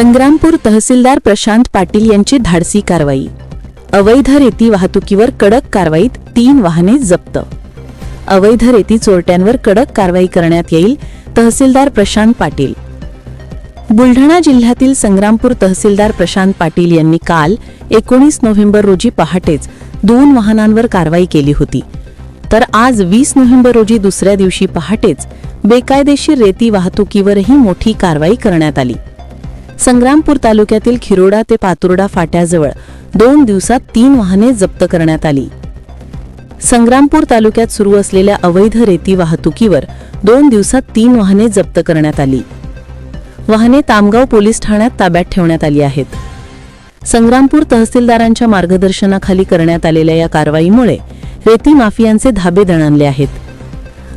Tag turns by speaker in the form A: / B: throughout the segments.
A: संग्रामपूर तहसीलदार प्रशांत पाटील यांची धाडसी कारवाई. अवैध रेती वाहतुकीवर कडक कारवाईत तीन वाहने जप्त. अवैध रेती चोरट्यांवर कडक कारवाई करण्यात येईल तहसीलदार प्रशांत पाटील. बुलढाणा जिल्ह्यातील संग्रामपूर तहसीलदार प्रशांत पाटील यांनी काल एकोणीस नोव्हेंबर रोजी पहाटेच दोन वाहनांवर कारवाई केली होती. तर आज वीस नोव्हेंबर रोजी दुसऱ्या दिवशी पहाटेच बेकायदेशीर रेती वाहतुकीवरही मोठी कारवाई करण्यात आली. संग्रामपूर तालुक्यातील खिरोडा ते पातुर्डा फाट्याजवळ दोन दिवसात तीन वाहने जप्त करण्यात आली. संग्रामपूर तालुक्यात सुरू असलेल्या अवैध रेती वाहतुकीवर दोन दिवसात तीन वाहने जप्त करण्यात आली. वाहने तामगाव पोलीस ठाण्यात ताब्यात ठेवण्यात आली आहेत. संग्रामपूर तहसीलदारांच्या मार्गदर्शनाखाली करण्यात आलेल्या या कारवाईमुळे रेती माफियांचे धाबे दणाणले आहेत.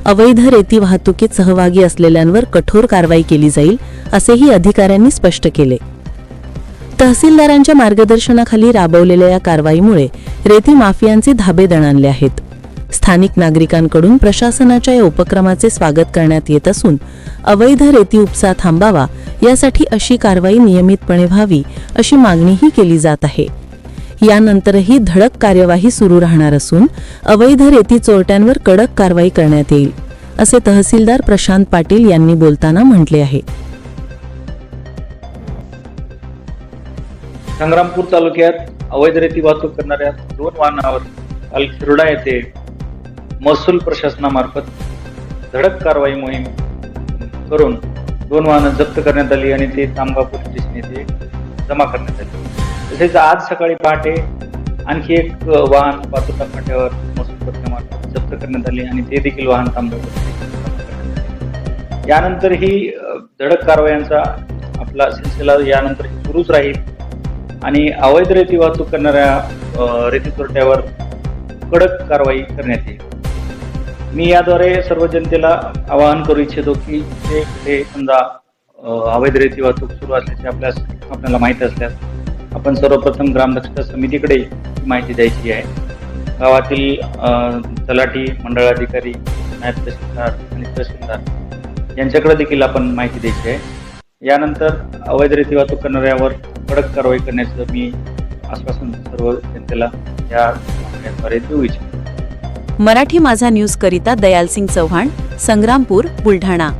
A: अवैध रेती वाहतुकीत सहभागी असलेल्यांवर कठोर कारवाई केली जाईल असेही अधिकाऱ्यांनी स्पष्ट केले. तहसीलदारांच्या मार्गदर्शनाखाली राबवलेल्या या कारवाईमुळे रेती माफियांचे धाबे दणाणले आहेत. स्थानिक नागरिकांकडून प्रशासनाच्या या उपक्रमाचे स्वागत करण्यात येत असून अवैध रेती उपसा थांबावा यासाठी अशी कारवाई नियमितपणे व्हावी अशी मागणीही केली जात आहे. यानंतरही धडक कार्यवाही सुरू राहणार असून अवैध रेती चोरट्यांवर कडक कारवाई करण्यात येईल असे तहसीलदार प्रशांत पाटील यांनी बोलताना म्हटले आहे.
B: संग्रामपूर तालुक्यात अवैध रेती वाहतूक करणाऱ्या दोन वाहनावर काल खिरडा येथे महसूल प्रशासनामार्फत धडक कारवाई मोहीम करून दोन वाहनं जप्त करण्यात आली आणि ते तामगाव पोलीस स्टेशन येथे जमा करण्यात आली तसेच आज सकाळी पहाटे आणखी एक वाहन वाहतूक फाट्यावर जप्त करण्यात आले आणि ते देखील वाहन तामगाव यानंतर ही धडक कारवायांचा आपला सिलसिला यानंतर सुरूच राहील आणि अवैध रेती वाहतूक करणाऱ्या रेती चोरट्यावर कडक कारवाई करण्यात येईल. मी याद्वारे सर्व जनतेला आवाहन करू इच्छितो की ते समजा अवैध रेती वाहतूक सुरू असल्याचे आपल्यास आपल्याला माहीत असल्यास आपण सर्वप्रथम ग्रामदक्षता समितीकडे माहिती द्यायची आहे. गावातील अ, तलाठी मंडळाधिकारी नायब तहसीलदार आणि तहसीलदार यांच्याकडे देखील आपण माहिती द्यायची आहे. यानंतर अवैध रेती वाहतूक करणाऱ्यावर कडक कारवाई करण्याचं मी आश्वासन सर्व जनतेला या याद्वारे देऊ इच्छितो.
A: मराठी माझा न्यूज करिता दयालसिंग चव्हाण संग्रामपूर बुलढाणा.